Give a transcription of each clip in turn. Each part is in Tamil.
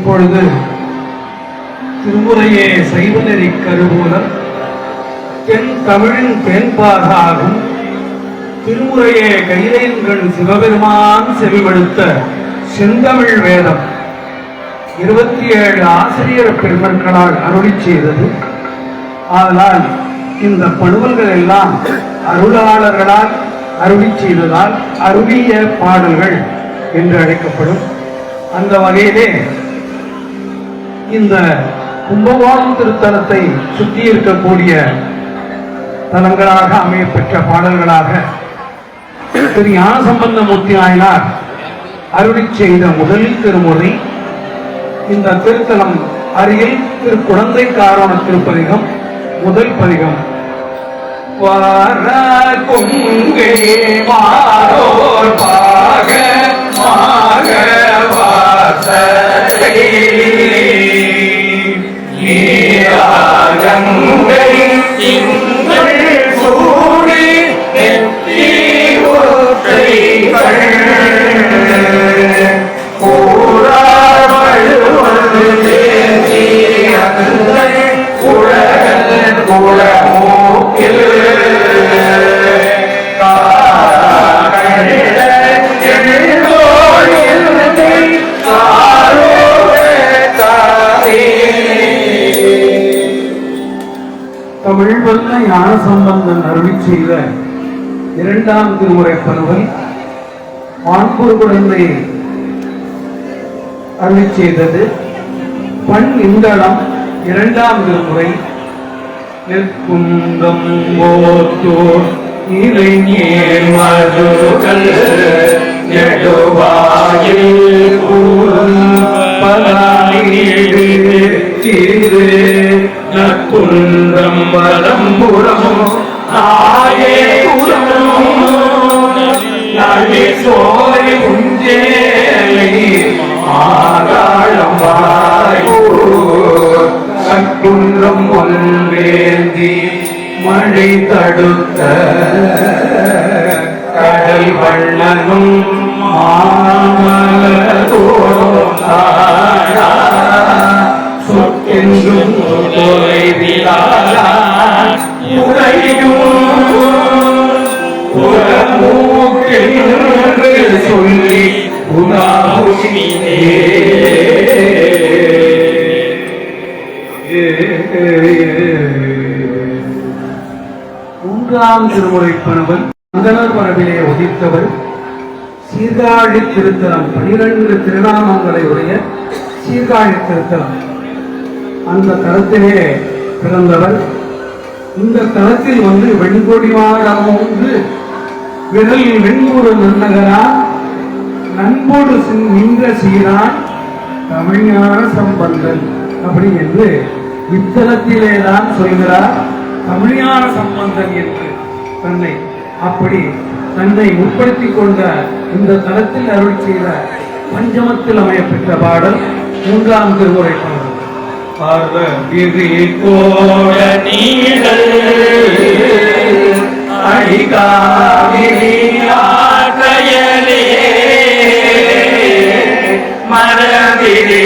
இப்பொழுது திருமுறையே சைவநெறி கருவூலம் தென் தமிழின் தேன்பாகாகும். திருமுறையே கைலையன்கள் சிவபெருமான் செவிமடுத்த செந்தமிழ் வேதம். இருபத்தி ஏழு ஆசிரியர் பெருமக்களால் அருளி செய்தது. ஆனால் இந்த பழுவல்கள் எல்லாம் அருளாளர்களால் அருளி செய்ததால் அருளிய பாடல்கள் என்று அழைக்கப்படும். அந்த வகையிலே இந்த கும்பகோணம் திருத்தலத்தை சுற்றி இருக்கக்கூடிய தலங்களாக அமையப்பெற்ற பாடல்களாக திரு ஞானசம்பந்தமூர்த்தி நாயனார் அருளி செய்த முதல் திருமுறை. இந்த திருத்தலம் அருகில் திரு குழந்தை காரண திருப்பதிகம் முதல் பதிகம். வார கொங்கை மாறோர் பாக மாக வாசலை நீராகங்கை தமிழ் வல்ல ஞான சம்பந்தன் அருளி செய்த இரண்டாம் திருமுறை பருவல் வான்பூர் குழந்தை அருளி செய்தது. பண் இந்தளம் இரண்டாம் திருமுறை நிற்குந்தம் ஓத்தோர் இளைஞர் மதுகள் நெடுவாயில் பலாயிடு தீது நற்குன்றம் வலம்புறம் நாயே நடி சோலை உஞ்சேலை ஆகாளம் வாய்ப்போர். கற்குன்றம் ஒல்வேந்தி மழை தடுத்த கடல் வண்ணனும் மாமலதோறும் தாழா சொல்லி உணாவுமினே மூன்றாம் திருமுறை பணவன் அந்தனர் மரபிலே உதித்தவர் சீர்காழி திருத்தலம் பனிரெண்டு திருநாமங்களை உடைய சீர்காழி திருத்தலம். அந்த தரத்திலே பிறந்தவர் இந்த தளத்தில் வந்து வெண்கொடி மாடமோன்று விரல் வெண்கூறு நன்னகரா நண்போடு நின்ற சீரான் தமிழ்ஞான சம்பந்தன் அப்படி என்று இத்தலத்திலே தான் சொல்கிறார் தமிழ்ஞான சம்பந்தன் என்று. தன்னை அப்படி தன்னை உட்படுத்தி கொண்ட இந்த தளத்தில் அருள் செய்த பஞ்சமத்தில் அமையப்பெற்ற பாடல் மூன்றாம் திருமுறை பாடல் பார்வகிரி கோட நீடல் அடிகாவிரி ஆற்றையலே மரபிரி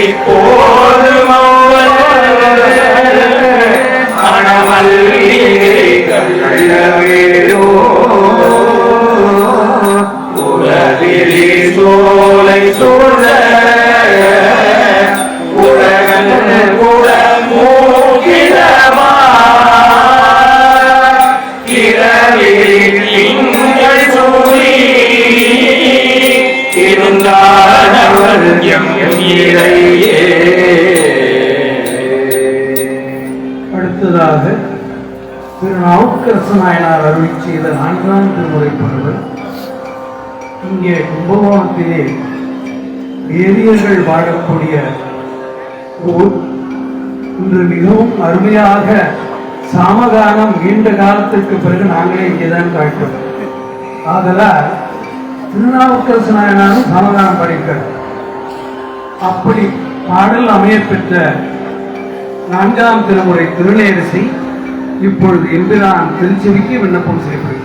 வரக்கூடிய ஊர். இன்று மிகவும் அருமையாக சமகாலம் நீண்ட காலத்திற்கு பிறகு நாங்களே இங்கேதான் காட்டோம் ஆதலால் திருநாவுக்கரசு நாயனாரும் சமகாலம் படிக்கிறார் அப்படி பாடல் அமையப்பெற்ற நான்காம் திருமுறை திருநேரிசை இப்பொழுது எம்பிரான் திருச்செவிக்கு விண்ணப்பம் செய்யப்படுகிறேன்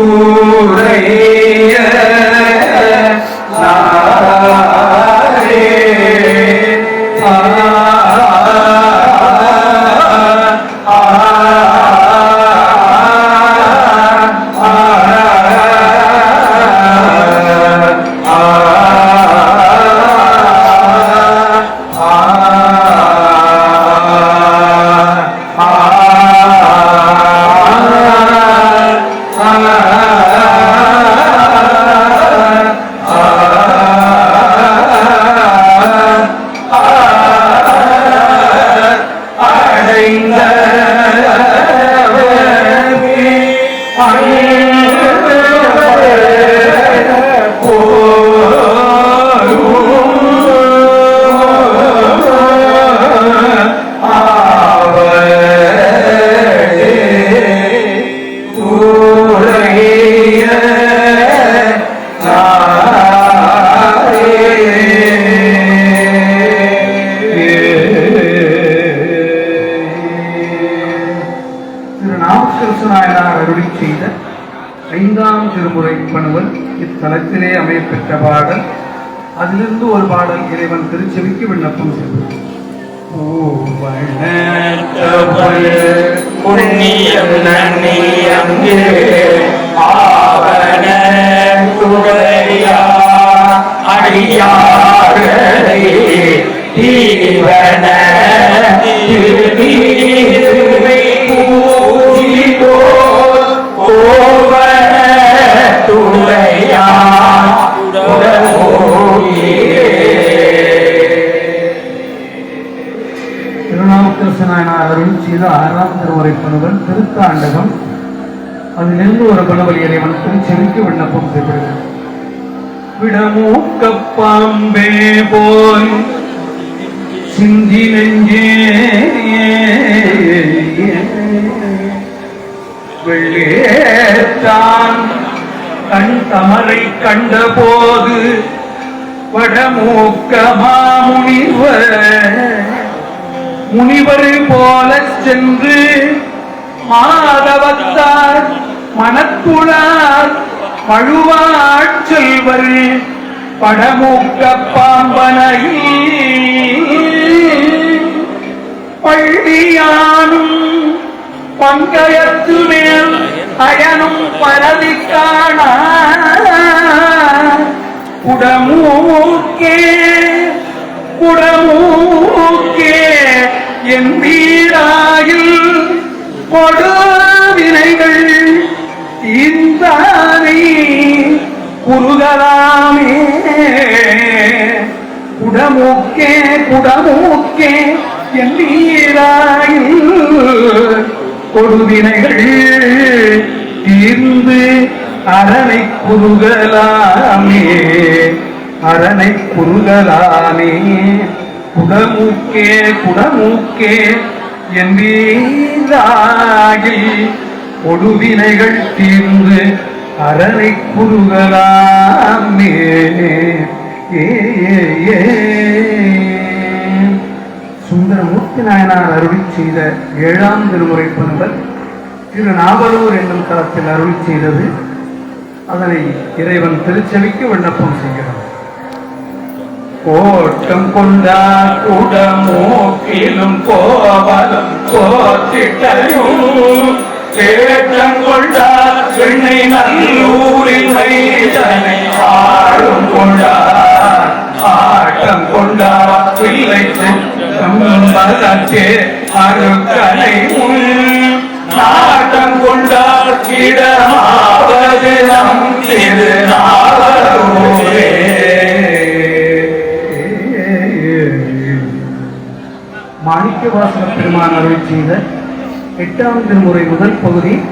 கூறைய திரு பாடல் இறைவன் திருச்செவிக்கு விண்ணப்பம் செய்தார் புண்ணியம் திருச்செவிக்கு விண்ணப்பம் செய்கிறார் விடமூக்க பாம்பே போல் சிந்தி நெஞ்சே வெள்ளேத்தான் கண் தமரை கண்ட போது வடமூக்க மாமுனிவர் முனிவர் போல சென்று மாதவத்தார் மனக்குழார் பழுவாச்செல்வர் படமூக்க பாம்பனையில் பள்ளியானும் பங்கயத்து மேல் அயனும் பரவி காண குடமூக்கே குடமூக்கே என்பி குடமூக்கே என் கொடுவினைகள் தீர்ந்து அரணை குறுகலாமே அரணை குறுகலாமே குடமூக்கே குடமூக்கே என் வீராயில் கொடுவினைகள் தீர்ந்து அரணை குறுகலாமே ஏ ஏ, ஏ. சுந்தரமூர்த்தி நாயனார் அருளி செய்த ஏழாம் திருமுறை பண்பல் திரு நாவலூர் என்னும் தளத்தில் அருளி செய்தது. அதனை இறைவன் திருச்செவிக்கு விண்ணப்பம் செய்கிறான். கோட்டம் கொண்டார் குடமூக்கிலும் கோவலம் கோட்டிட்டையும் கேட்டம் கொண்டார் பெண்ணை நல்லூரில் வைத்தனை ஆளும் கொண்டார். ஆட்டம் கொண்டா பிள்ளை கம்பலத்தே அருக்கலை நாட்டம் கொண்டார் கிடமாவது நம் திருநாவலூரே. மாணிக்கவாசக பெருமான் அருள் செய்த எட்டாம் திருமுறை முதல் பகுதி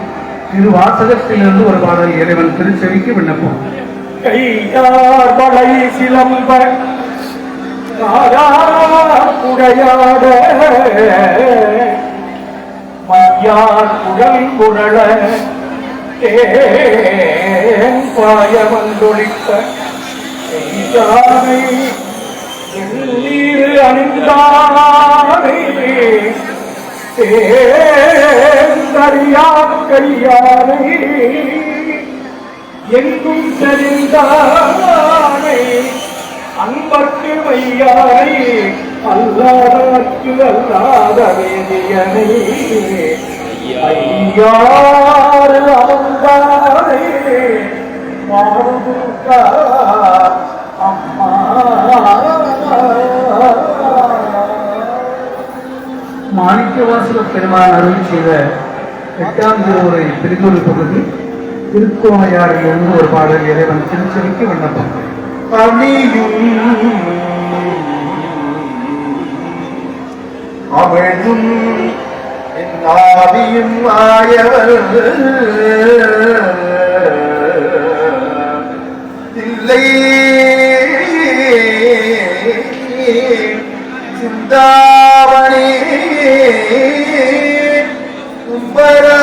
திரு வாசகத்திலிருந்து ஒரு பாடல் இறைவன் திருச்செவிக்கு விண்ணப்பம். கையார் வளை சிலம்ப குடையாட. மையார் குழல் குழல. தேன் பாய வந்தொழித்த செய்தானை வெள்ளீர் அணிந்தானை. தேந்தறியா கையானை. எங்கும் தெரிந்தானை அன்பர்க்கு வையானை அல்லாதற்கு அல்லாத வேதியனை. ஐயாறு அமர்ந்தானை மாறுமுக்கா அம்மா. மாணிக்கவாசக பெருமான் அருள் செய்த எட்டாம் திருவுரை பிரிதொரு பகுதி. திருக்கோமையாரிலிருந்து ஒரு பாடல் இறைவன் திருச்செவிக்கு விண்ணப்பம் பணியும் அமிழ்தும் ஆவியும் ஆயவர் இல்லை. சிந்தாமணி. கும்பரா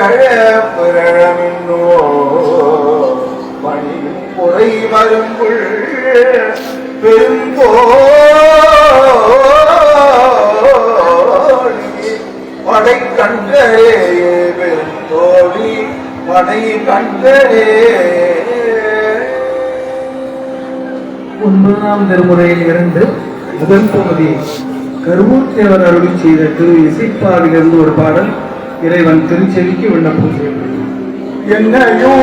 பிறழ பணி பணியும் குறை மருங்குள் பெருங்கோழி படை கண்டரே பெருந்தோழி படை கண்டரே ஒன்பதாம் திருமுறையில் இருந்து முதல் பகுதி கருவூர் தேவர் அருளி செய்த திரு இசைப்பாவிலிருந்து ஒரு பாடல். இறைவன் திருச்செவிக்கு விண்ணப்பம் செய்யப்படும் என்னையோ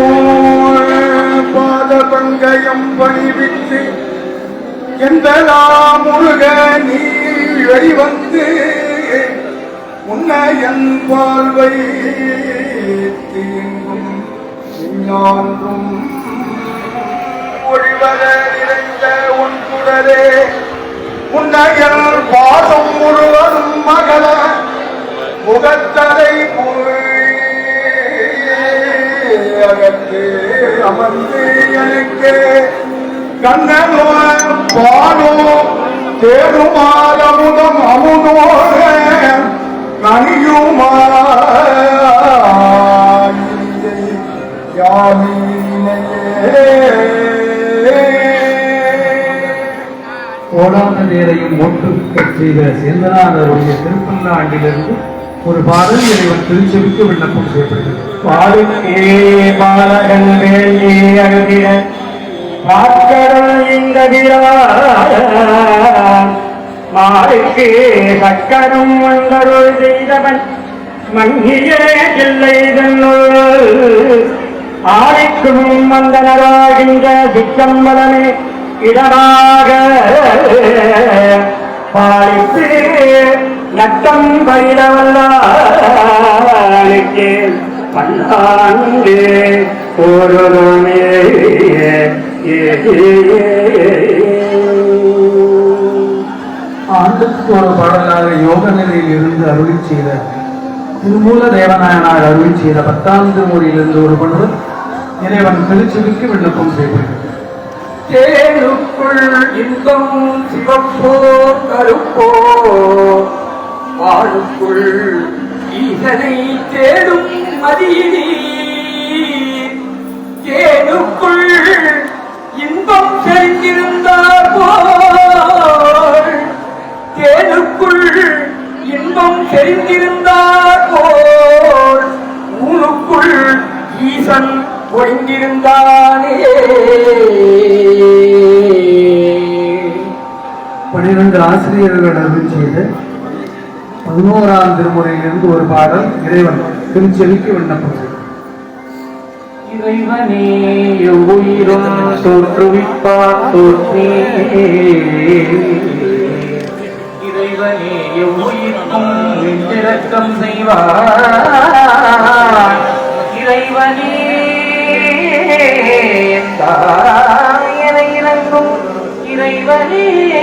பாத பங்கயம் பணிவித்து எந்தலா முருக நீ வெளிவந்து உன்னையன் பார்வை தீங்கும். ஞான்றும் ஒழிவர நிறைந்த உன் குடரே என் பாதம் முழுவதும் மகள முகத்தடை அகற்று அமர்ந்து எனக்கு கண்ணனோ பானோ தேருமால் அமுதம் அமுதோட நனியுமா கோடான நேரையும் ஒட்டு செய்த செந்தனாருடைய திருப்பல்லாண்டிலிருந்து ஒரு பாடல் இறைவன் திருச்செவிக்கு விண்ணப்பம் செய்யப்படுகிறது. பாலுக்கே பாலகன் வேண்டி அழுதிட மாக்கடல் இந்ததிரான் மாலுக்கு சக்கரம் வந்தருள் செய்தவன். மங்கிய இல்லை ஆடிக்கும் வந்தனராகின்ற சிக்கம்பலமே இடமாக பாடித்து நட்டம் பயிலவல்லாளுக்கு பல்லாண்டு போருமே ஆண்டுக்கு ஒரு பாடலாக யோக நிலையில் இருந்து அருளி செய்த திருமூல தேவநாயனார் அருளி செய்த பத்தாம் திருமுறையிலிருந்து ஒரு பண்பு இறைவன் திருச்செவிக்கு விண்ணப்பம் செய்யப்படுகிறது. தேனுக்குள் இன்பம் சிவப்போ கருப்போ வாழுக்குள் ஈசனை தேடும் மதியினி. தேனுக்குள் இன்பம் செறிந்திருந்தார் போல். தேனுக்குள் இன்பம் செறிந்திருந்தார் போல். ஊனுக்குள் ஈசன் ஒழிந்திருந்தானே பனிரெண்டு ஆசிரியர்கள் அருள் செய்த பதினோராம் திருமுறையிலிருந்து ஒரு பாடல் இறைவன் திருச்செவிக்கு விண்ணப்பம் இறைவனே உயிரும் தோற்றுவிப்பார் தோற்றே. இறைவனே உயிர்க்கும் வெற்றிறக்கம் செய்வார். இறைவனே இறங்கும் இறைவனே.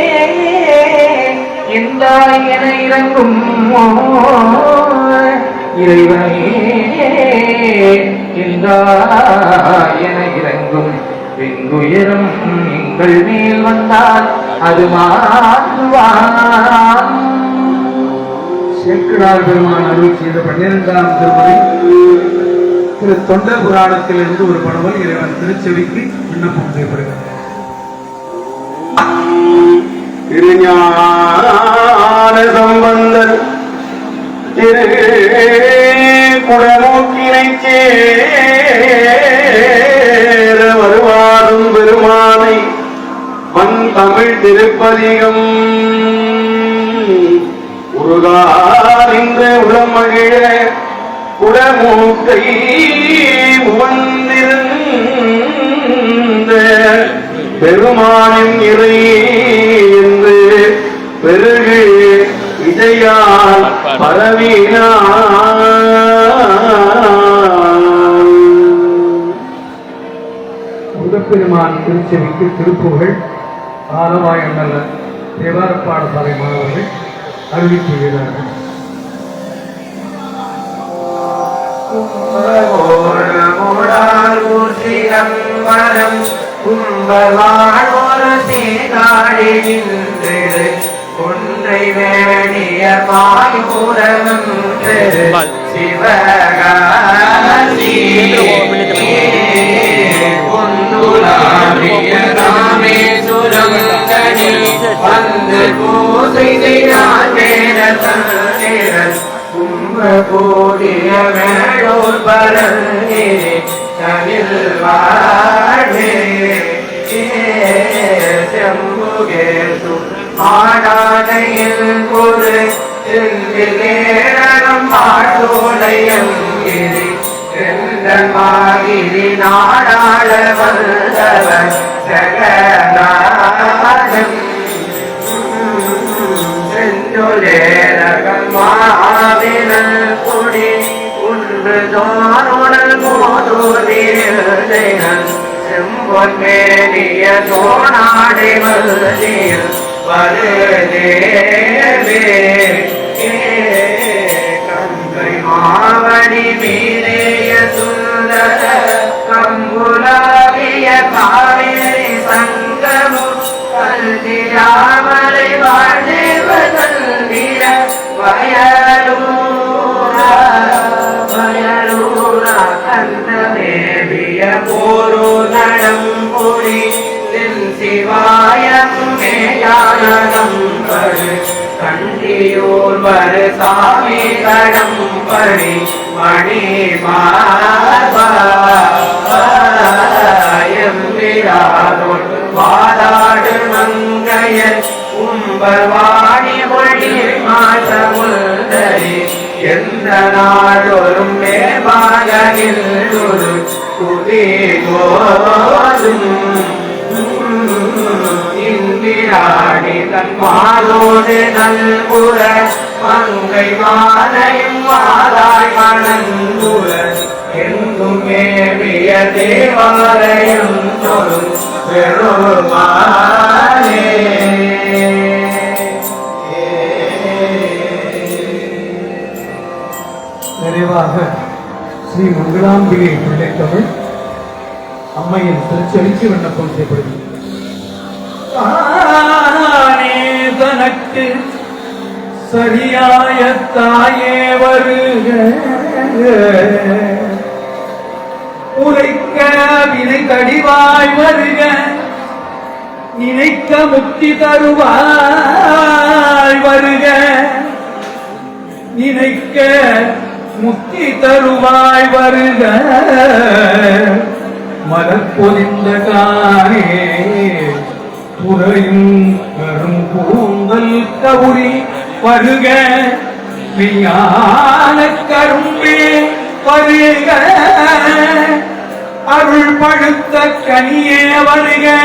என இறங்கும் இறைவனே. எந்தாயன இறங்கும் வெங்குயரும் எங்கள் மேல் வந்தால் அது மாறுவான். சேக்கிழார் பெருமான் அருள் செய்த பன்னிரெண்டாம் திருமுறை. திரு தொண்டர் புராணத்தில் இருந்து ஒரு படவல் இறைவன் திருச்செவிக்கு விண்ணப்பம் செய்யப்படுகிறது. திருஞான சம்பந்தர் திரு குடமூக்கினை சேர வருவாரும் பெருமானை வன் தமிழ் திருப்பதிகம். உருகார் உருகாரிந்த உளமகிழ குடமூக்கை உவந்திருந்த பெருமானின் இறையே விஜயால் பரவினான் முருகப்பெருமான் திருச்செவிக்கு திருப்புகழ் ஆலவாயம் நல்ல தேவார பாடசாலை மாணவர்கள் அருளி செய்கிறார்கள். கும்பவாழோர் சீதாடி நின்று ஒன்றை வேணிய மாயூரமன்று சிவகாசி பொன்னுலாவிய ராமேசுரம் தனி வந்து பூசை செய்தான் நேரத்தன் நேரன் கும்பகோடிய வேளோர் பரநே தனில் வாழே செம்புகேசு ஆடானையில் ஒரு செந்திலேரம் மாட்டோலையம் கிரி நாடாள வந்தவன் சகநாதம் செந்தொலேரகம் மாவினல் குடி உன்று தோணுடல் மோதுவீர்கள் செம்பொன் மேலிய தோணாடை வருதில் வருதேவே கங்கை மாவடி மீதேய சுந்தர கம்புலாவிய காவேரி சங்கமு கல்திராமலை வாழ்வதல்விர வயலூரா வயலூரா கந்த தேவிய போரும் பொழி படு. கண்டியூர் வரு சாமி கடம்படி மணி மாறும் வாதாடு மங்கையர் உம்பர் மொழி மாசமுதரி. எந்த நாடொரும் மேபாகனில் ஒரு துதி கோதும் இந்திராணி தன் மாலோடு நல்புற மங்கை மாலையும் மாலாய் மணந்துற எங்கும் மேவிய தேவாலயம் சொல் பெருமானே நிறைவாக ஸ்ரீ மங்களாம்பிகை பிள்ளைத்தமிழ் அம்மையின் திருச்செவிக்கு விண்ணப்பம் செய்யப்படுகிறது. தனக்கு சரியாய தாயே வருக. உரைக்க வினை கடிவாய் வருக. நினைக்க முக்தி தருவாய் வருக. நினைக்க முக்தி தருவாய் வருக. மலப்பொதிந்த காரே துறையும் கரும் முதல் கவுரி வருக. விஞ்ஞான கரும்பே வருக. அருள் படுத்த கனியே வருக.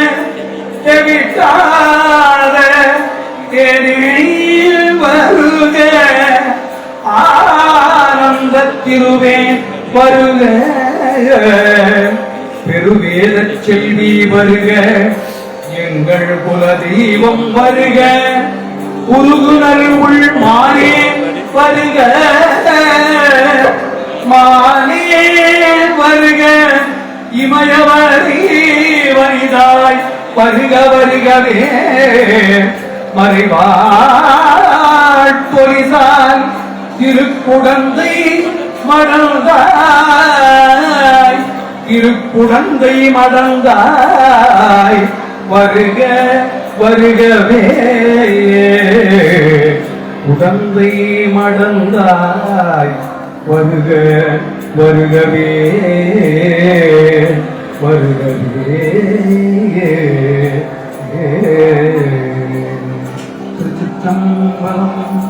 செவிட்டாத தேனில் வருக. ஆனந்த திருவே வருக. பெருவேத செல்வி வருக. எங்கள் குல தெய்வம் வருக. உருகுணர் உள் மாறே வருக. மானே வருக. இமயவரி வரிதாய் வருக வருகவே. மறைவாழ் பொலிசால் திருக்குடந்தை மடந்தாய். திருக்குடந்தை மடந்தாய். வருக. வருகவே உடந்தை மடந்தாய். வருக வருகவே வருகவே திருச்சித்தம்பலம்